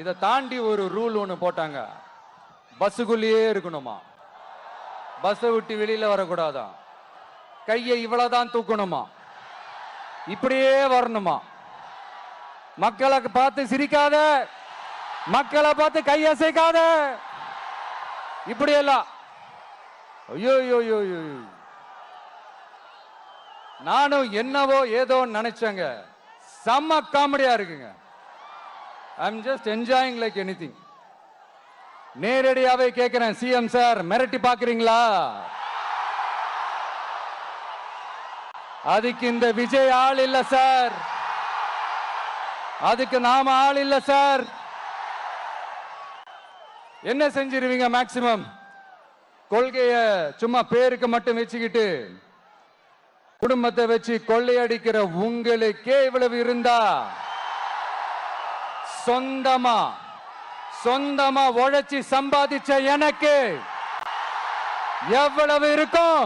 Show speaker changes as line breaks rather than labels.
இதை தாண்டி ஒரு ரூல் ஒன்று போட்டாங்க. பஸ்ஸுக்குள்ளேயே இருக்கணுமா? பஸ்ஸை விட்டு வெளியில வரக்கூடாதாம் கையை இவ்வளவுதான் தூக்கணுமா? இப்படியே வரணுமா? மக்களை பார்த்து சிரிக்காத. மக்களை பார்த்து கையசைக்காத இப்படி ஐயோ ஐயோ ஐயோ. நானும் என்னவோ ஏதோ நினைச்சேங்க. செம்ம காமெடியா இருக்குங்க. I'm just enjoying like anything நேரடியாவே கேட்கிறேன் சிஎம் சார் மிரட்டி பாக்குறீங்களா அதுக்கு இந்த விஜய் ஆள் இல்ல சார் அதுக்கு நாம ஆள் இல்ல சார் என்ன செஞ்சிருவீங்க மேக்சிமம் கொள்கைய சும்மா பேருக்கு மட்டும் வச்சுக்கிட்டு குடும்பத்தை வச்சு கொள்ளையடிக்கிற உங்களுக்கே இவ்வளவு இருந்தா? சொந்தமா சொந்தமா உழைச்சி சம்பாதிச்ச எனக்கு எவ்வளவு இருக்கும்?